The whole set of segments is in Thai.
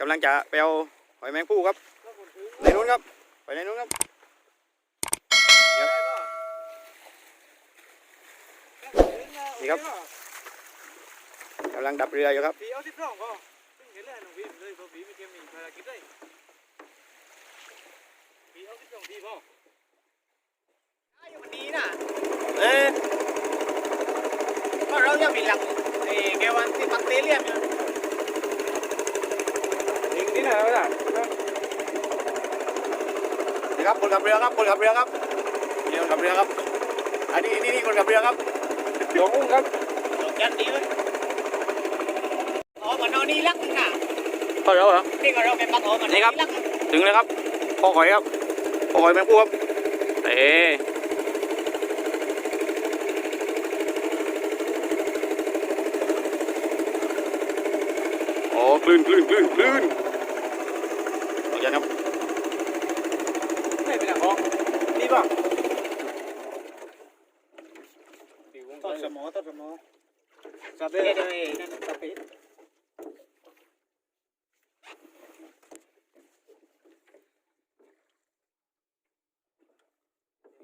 กำลังจะไปเอาหอยแมงผู้ครับ ในนู้นครับไปในนู้นครับนี่ครับกำลังดับเรืออยู่ครับผีเอาที่ร่องก็ซึ่งเห็นเลยน้องผีเลยเพราะผีมีเกมมีภารกิจเลยผีเอาที่ร่องดีพ่อวันนี้น่ะเออก็เราจะมีหลักเออแกวันที่ปักเตเลียนเนี่ย ยิงที่ไหนวะล่ะนี่ครับคนขับเรือครับคนขับเรือครับนี่คนขับเรือครับอันนี้นี่นี่คนขับเรือครับเดี๋ยวอุ้งครับตกยันดีเลยอ๋อมันนอนนี่ลักนึงน่ะก็แล้วเหรอนี่ก็เราไปปักอ๋อมันนี่ครับลักถึงแล้วครับพอหอยครับพอหอยแมงผู้ครับเอ๊โอ้คลื่นคลื่นคลื่นคลื่น โอเคครับไม่เป็นไรพ่อนี่ป่ะต้นสมอต้นสมอซาเบ้เดี๋ยวเดี๋ยวเอ้ยนั่นตะปี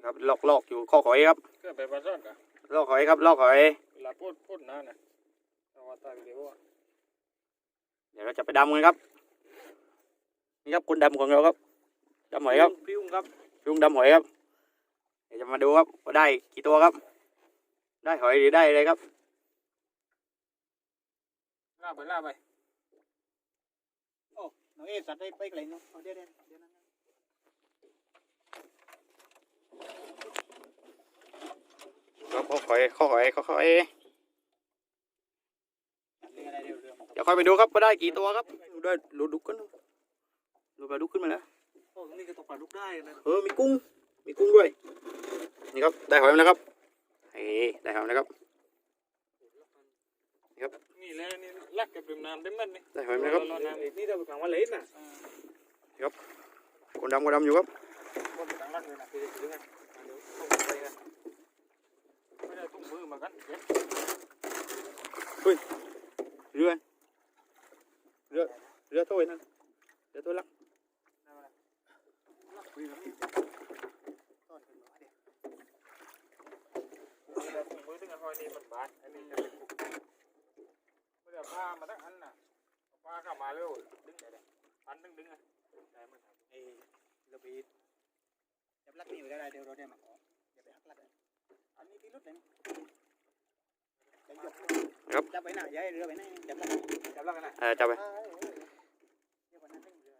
ครับลอกลอกอยู่ข้อหอยครับก็ไปปลาซ่อนกันลอกหอยครับลอกหอยเวลาพูดพูดนานนะเอาว่าตายเดี๋ยวว่าเดี๋ยวเราจะไปดำกันครับ นี่ครับคนดำของเราครับดำหอยครับพี่อุ้งครับลุงดำหอยครับเดี๋ยวจะมาดูครับว่าได้กี่ตัวครับ ได้หอยหรือได้อะไรครับล่าไปล่าไปน้องเอสัตว์ได้ไปไกลเนาะเอาเดี๋ยวเดี๋ยวเดี๋ยวนั่นครับข้อหอยข้อหอยข้อหอยเรืออะไรเรือเรือเดี๋ยวค่อยไปดูครับว่าได้กี่ตัวครับดูได้ดูดุกขึ้ นดูปลาดุกขึ้นมาแล้ว โอ้นี่ก็ตกปลาลูกได้นะ เออ มีกุ้ง มีกุ้งด้วย นี่ครับ ได้หอยมาแล้วครับเฮ้ได้หอยมาแล้วครับ นี่แหละนี่ลักกับดื่มน้ำได้มันนี่ได้หอยมาแล้วครับรอน้ำอีกนี่เราไปขังวันเล็กน่ะคนดำคนดำอยู่ครับคนไปขังลักเลยนะคือจะถือไงเดี๋ยวต้องไปนะไม่ได้ตุ้งมือมากันเก็บเรือเรือเรือโถ้วยนั่นเรือโถ้วยลัก ไม่ได้ตุ้งมือถึงกันพอนี่มันบาดอันนี้จะเป็นปุกไม่ได้ผ้ามาทั้งอันน่ะผ้าเข้ามาเร็วดึงได้พันดึงดึงอะได้มันเออเรือบีจับลักนี่ไว้ได้เดี๋ยวเราได้มาขออย่าไปหักลักเลยอันนี้ที่รุดเลยนะจะยกจับไว้น่ะย้ายเรือไปไหนจับลักจับลักกันนะเออจับไป เดี๋ยววันนั้นเรื่องเรือ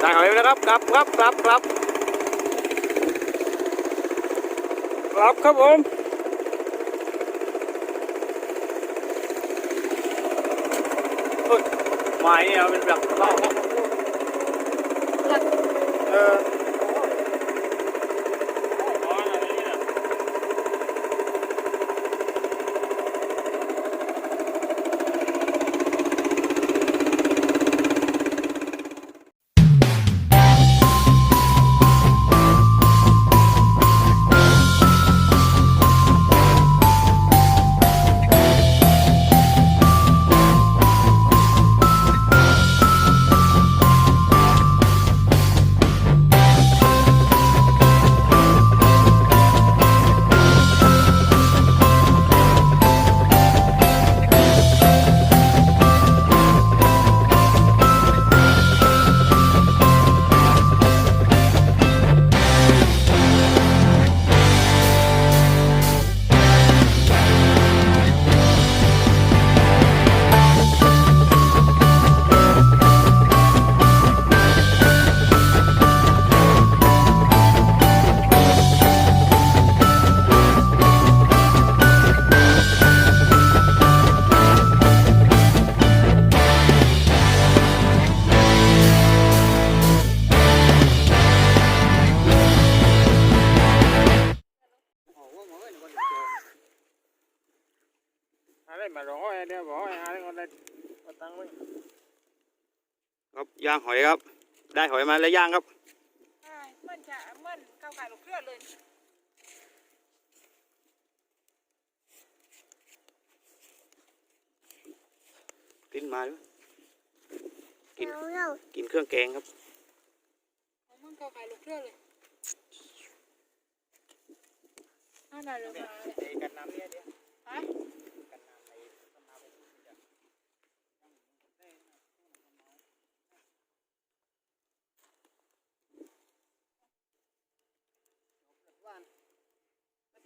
ได้ หอยมาเลยนะครับกลับครับกลับกลับกลับครับผมเฮ้ยไม่เนี่ยเป็นแบบเล่าเออ เดี๋ยวบอกให้หาเงินได้มาตั้งไว้ครับย่างหอยครับ ได้หอยมาแล้วย่างครับใช่เหมือนจะเหมือนข้าวไก่ลูกเรือเลยกินมาด้วยกินกินเครื่องแกงครับเหมือนข้าวไก่ลูกเรือเลยน่าหน่อยเลยมาเลยไอ้กันน้ำเนี่ยเดี๋ยว ฮะ กันน้ำไอ้ต้นน้ำไอ้ที่จะหวาน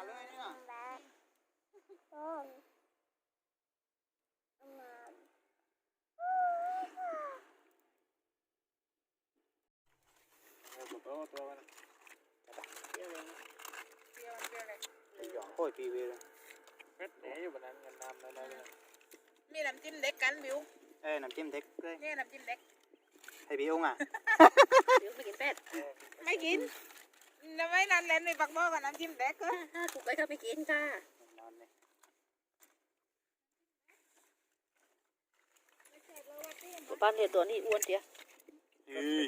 ตังค์เลยเยอะหาเบื่อมาเลยเนี่ยเออตัวตัวมันเปรี้ยวเลยเปรี้ยวมั นเปรี้ยวเลยหยอกโอ้ยปีเวเลยเป็ดแหนอยู่บนนั้นเงินน้ำอะไรเลยมีน้ำจิ้มเด็กกันบิวเอ้ยน้ำจิ้มเด็กเลยเนี่ยน้ำจิ้มเด็กให้พี่องอะบิวไม่กินเป็ดไม่กินทำไมนั่นเล่นในปักหม้อกับน้ำจิ้มเด็กก็ถูกไปก็ไปกินค่ะนอนเลยบ้านเห็ดตัวนี้อ้วนเดียวอือ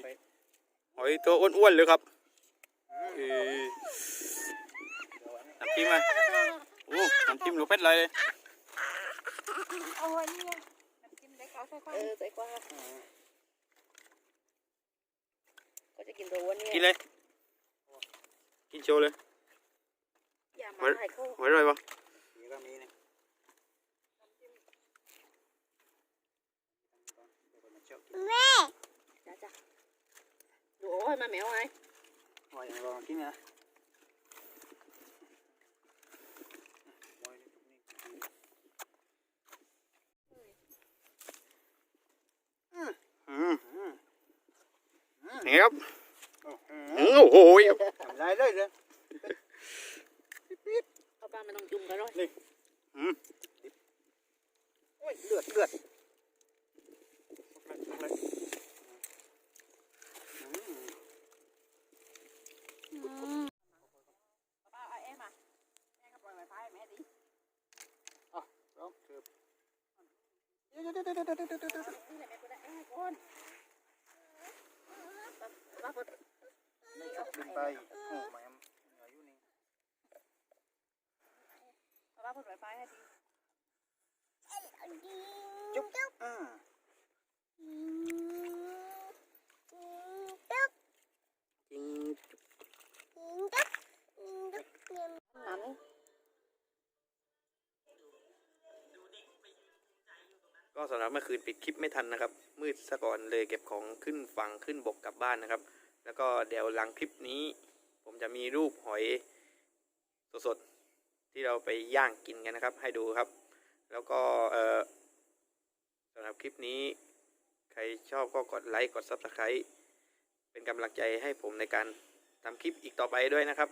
หอยตัวอ้วนๆเลยครับอือน้ำจิ้มมาโอ้น้ำจิ้มลูกเป็ดเลยโอ้ยนี่น้ำจิ้มเด็กเอาใส่ข้าวเออใส่กว่าก็จะกินตัวอ้วนเนี่ยกินเลย กินโชว์เลยอย่ามาให้เขาหอยอร่อยปะนี่ก็มีนี่จ้าจ้าดูโอ้ยมาแมวไงหอยลองกินนะอืมนี่ครับอืมโอ้โหทำ ไรเลยเลยเข้าบ้านมันต้องจุ่มกันร้อยโอ้ยเลือดเลือดป้าเอาเอ็มอะแม่ก็ปล่อยไว้ท้ายแม่ดิร้องเกือบ นี่แหละแม่กูได้เอ้ยคนป้าพอ ไม่ชอบ ดึงไปโอ้แม่อายุนี่ป้าปล่อยไว้ท้ายให้ดีจุ๊บอ่าจริงนั้นก็สำหรับเมื่อคืนปิดคลิปไม่ทันนะครับ มืดซะก่อนเลยเก็บของขึ้นฝั่งขึ้นบกกลับบ้านนะครับ แล้วก็เดี๋ยวหลังคลิปนี้ ผมจะมีรูปหอยสดๆที่เราไปย่างกินกันนะครับ ให้ดูครับ แล้วก็เอ่อสำหรับคลิปนี้ ใครชอบก็กดไลค์กด Subscribe เป็นกำลังใจให้ผมในการทำคลิปอีกต่อไปด้วยนะครับ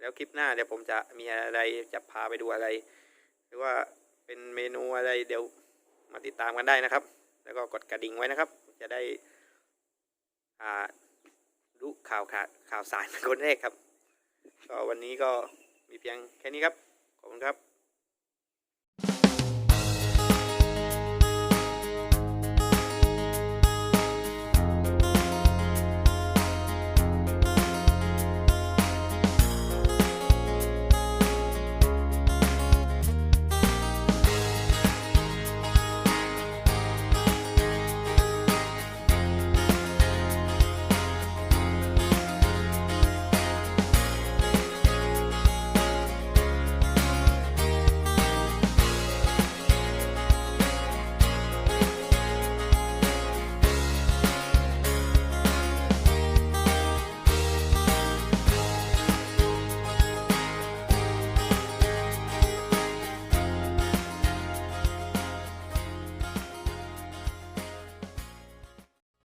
แล้วคลิปหน้าเดี๋ยวผมจะมีอะไรจะพาไปดูอะไร หรือว่าเป็นเมนูอะไรเดี๋ยวมาติดตามกันได้นะครับ แล้วก็กดกระดิ่งไว้นะครับ จะได้อ่า ข่าวข่าวข่าวสารเป็นคนแรกครับ ก็วันนี้ก็มีเพียงแค่นี้ครับ ขอบคุณครับ